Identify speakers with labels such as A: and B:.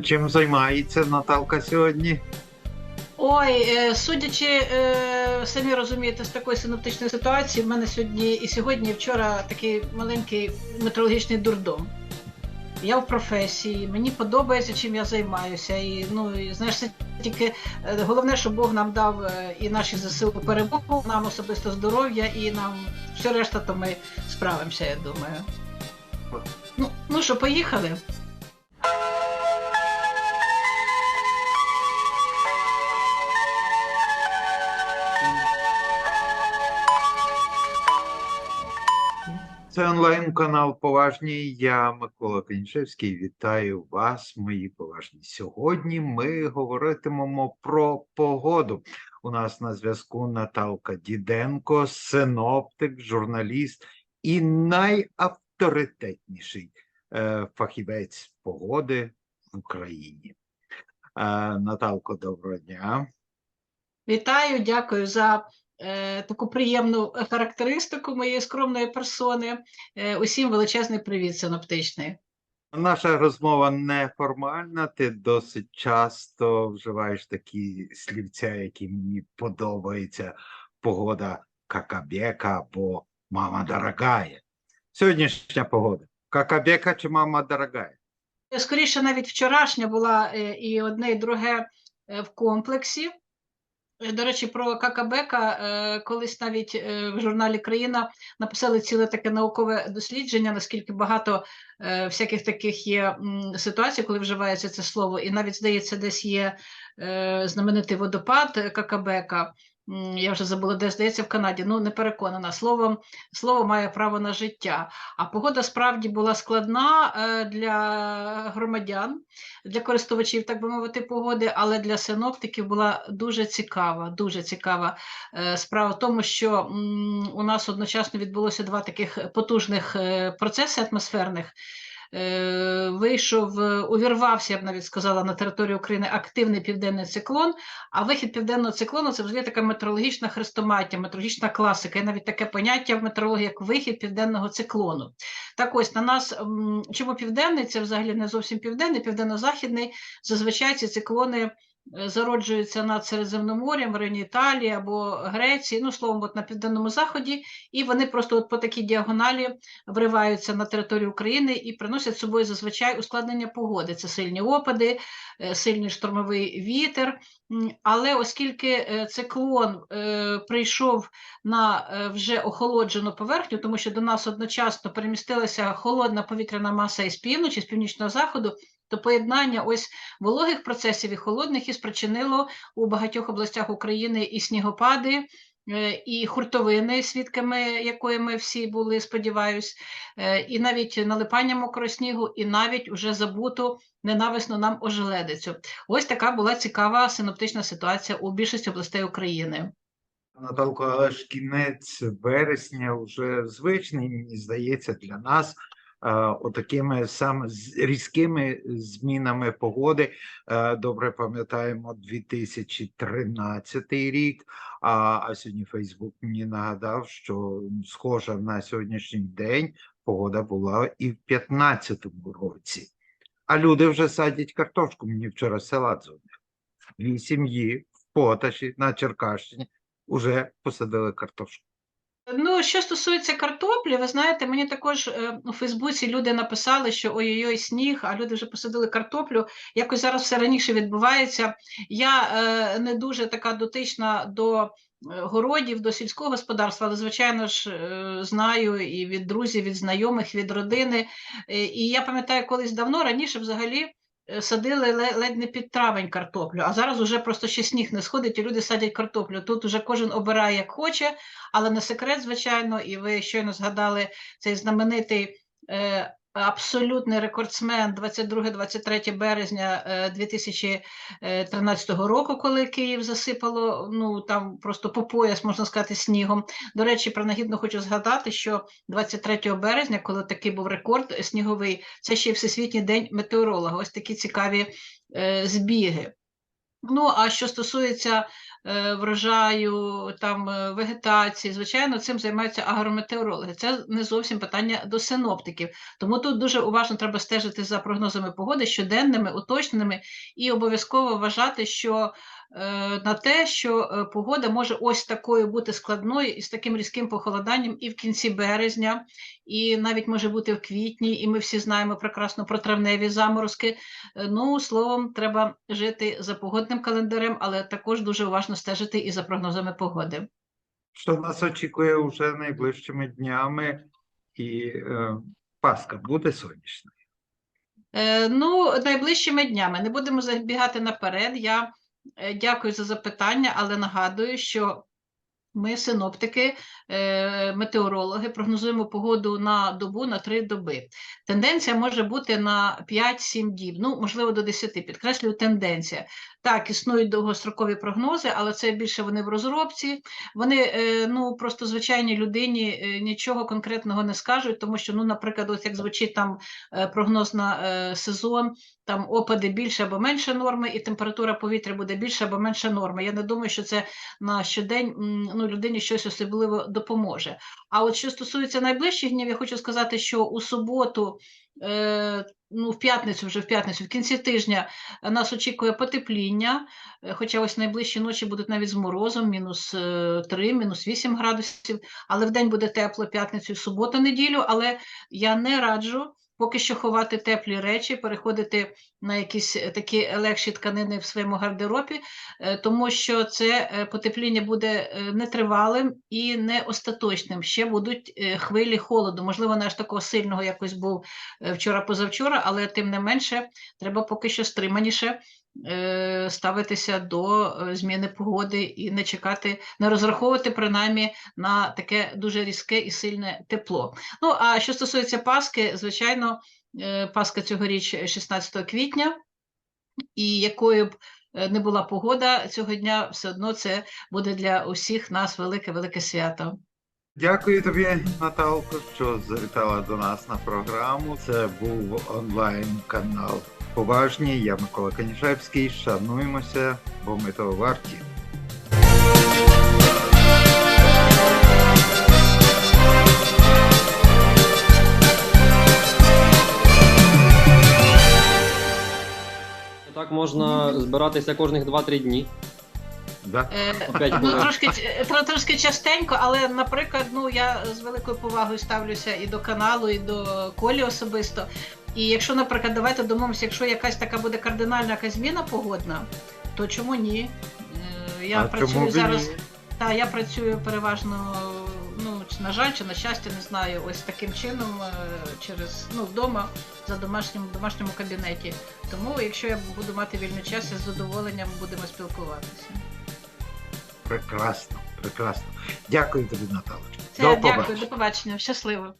A: Чим займається Наталка сьогодні?
B: Ой, е, судячи, е, самі розумієте, з такої синоптичної ситуації, в мене сьогодні і сьогодні, і вчора такий маленький метеорологічний дурдом. Я в професії, мені подобається, чим я займаюся. І ну і знаєш, це тільки е, головне, щоб Бог нам дав і наші ЗСУ перемогу, нам особисто здоров'я, і нам все решта, то ми справимося, я думаю. Ну, ну що, поїхали?
A: Це онлайн-канал Поважні. Я Микола Конішевський. Вітаю вас, мої поважні. Сьогодні ми говоритимемо про погоду. У нас на зв'язку Наталка Діденко, синоптик, журналіст і найавторитетніший е, фахівець погоди в Україні. Е, Наталко, доброго дня.
B: Вітаю, дякую за е, таку приємну характеристику моєї скромної персони. Е, усім величезний привіт, синоптичний.
A: Наша розмова неформальна. Ти досить часто вживаєш такі слівця, які мені подобаються. Погода какабека або мама дорогая. Сьогоднішня погода. Какабека чи мама дорогая?
B: Скоріше, навіть вчорашня була е, і одне, і друге в комплексі. Е, До речі, про Какабека е, колись навіть е, в журналі Країна написали ціле таке наукове дослідження, наскільки багато всяких таких є ситуацій, коли вживається це слово, і навіть здається, десь є знаменитий водопад Какабека. Я вже забула, де здається в Канаді. Ну не переконана. Словом, слово має право на життя. А погода справді була складна е, для громадян для користувачів, так би мовити, погоди, але для синоптиків була дуже цікава. Дуже цікава е, справа в тому, що у нас одночасно відбулося два таких потужних е, процеси атмосферних. Е, Вийшов, е, увірвався, я б навіть сказала, на територію України активний південний циклон. А вихід південного циклону це взагалі така метеорологічна хрестоматія, метеорологічна класика. І навіть таке поняття в метеорології, як вихід південного циклону. Так ось на нас, чому південний, це взагалі не зовсім південний, південно-західний. Зазвичай ці циклони зароджуються над Середземномор'ям, в районі Італії або Греції, ну, словом, от на південному заході, і вони просто от по такій діагоналі вриваються на територію України і приносять з собою зазвичай ускладнення погоди. Це сильні опади, е, сильний штормовий вітер. Але оскільки е, циклон е, прийшов на е, вже охолоджену поверхню, тому що до нас одночасно перемістилася холодна повітряна маса із півночі, з північного заходу, то поєднання ось вологих процесів і холодних і спричинило у багатьох областях України і снігопади, е, і хуртовини, свідками якої ми всі були, сподіваюсь, е, і навіть налипання мокрого снігу, і навіть уже забуту ненависну нам ожеледицю. Ось така була цікава синоптична ситуація у більшості областей України.
A: Наталко, але ж кінець вересня вже звичний, мені здається, для нас. Е, Отакими саме різкими змінами погоди. Е, Добре пам'ятаємо 2013 рік. А, а сьогодні Фейсбук мені нагадав, що схожа на сьогоднішній день погода була і в 2015 році. А люди вже садять картошку. Мені вчора села дзвонив. Дві сім'ї в Поташі на Черкащині вже посадили картошку.
B: Ну, що стосується картоплі, ви знаєте, мені також е, у Фейсбуці люди написали, що ой-ой-ой, сніг, а люди вже посадили картоплю. Якось зараз все раніше відбувається. Я е, не дуже така дотична до е, городів, до сільського господарства, але, звичайно ж, е, знаю і від друзів, від знайомих, від родини. І я пам'ятаю, колись давно раніше взагалі. Е, Садили ле- ледь не під травень картоплю, а зараз уже просто ще сніг не сходить, і люди садять картоплю. Тут уже кожен обирає як хоче, але не секрет, звичайно, і ви щойно згадали цей знаменитий е, абсолютний рекордсмен 22-23 березня е, 2013 року, коли Київ засипало, ну там просто по пояс, можна сказати, снігом. До речі, принагідно хочу згадати, що 23 березня, коли такий був рекорд сніговий, це ще Всесвітній день метеоролога. Ось такі цікаві е, збіги. Ну, а що стосується е, врожаю, там е, вегетації, звичайно, цим займаються агрометеорологи. Це не зовсім питання до синоптиків. Тому тут дуже уважно треба стежити за прогнозами погоди щоденними, уточненими, і обов'язково вважати, що е, на те, що е, погода може ось такою бути складною і з таким різким похолоданням і в кінці березня, і навіть може бути в квітні, і ми всі знаємо прекрасно про травневі заморозки. Е, Ну, словом, треба жити за погодним календарем, але також дуже уважно стежити і за прогнозами погоди.
A: Що нас очікує вже найближчими днями, і е, Пасха буде сонячна.
B: Е, Ну, найближчими днями не будемо забігати наперед. Я е, дякую за запитання, але нагадую, що ми, синоптики, е, метеорологи, прогнозуємо погоду на добу на три доби. Тенденція може бути на 5-7 діб, ну, можливо, до 10, підкреслюю, тенденція. Так, існують довгострокові прогнози, але це більше вони в розробці. Вони е, ну, просто звичайній людині е, нічого конкретного не скажуть, тому що, ну, наприклад, ось як звучить там е, прогноз на е, сезон, там опади більше або менше норми, і температура повітря буде більше або менше норми. Я не думаю, що це на щодень ну, людині щось особливо допоможе. А от що стосується найближчих днів, я хочу сказати, що у суботу, е, ну, в п'ятницю, вже в п'ятницю, в кінці тижня е, нас очікує потепління, е, хоча ось найближчі ночі будуть навіть з морозом, мінус 3, мінус 8 градусів, але в день буде тепло п'ятницю, суботу, неділю, але я не раджу поки що ховати теплі речі, переходити на якісь е, такі легші тканини в своєму гардеробі, е, тому що це е, потепління буде е, нетривалим і не остаточним. Ще будуть е, хвилі холоду. Можливо, не аж такого сильного якось був е, вчора-позавчора, але тим не менше треба поки що стриманіше е, ставитися до е, зміни погоди і не чекати, не розраховувати принаймні на таке дуже різке і сильне тепло. Ну, а що стосується Пасхи, звичайно, е, Пасха цьогоріч 16 квітня, і якою б е, не була погода цього дня, все одно це буде для усіх нас велике-велике свято.
A: Дякую тобі, Наталко, що завітала до нас на програму. Це був онлайн-канал Поважні. Я Микола Канішевський. Шануємося, бо ми того варті.
C: Так можна збиратися кожних 2-3 дні.
A: Да?
B: Е, Ну, трошки, трошки частенько, але, наприклад, ну я з великою повагою ставлюся і до каналу, і до колі особисто. І якщо, наприклад, давайте домовимося, якщо якась така буде кардинальна якась зміна погодна, то чому ні? Е, Я
A: а
B: працюю
A: чому
B: зараз.
A: ні?
B: Та я працюю переважно, ну чи на жаль, чи на щастя, не знаю, ось таким чином е, через ну вдома за домашнім домашньому кабінеті. Тому, якщо я буду мати вільний час, я з задоволенням будемо спілкуватися.
A: Прекрасно, прекрасно. Дякую тобі, Наталочка. До
B: дякую,
A: побачення.
B: до побачення, щасливо.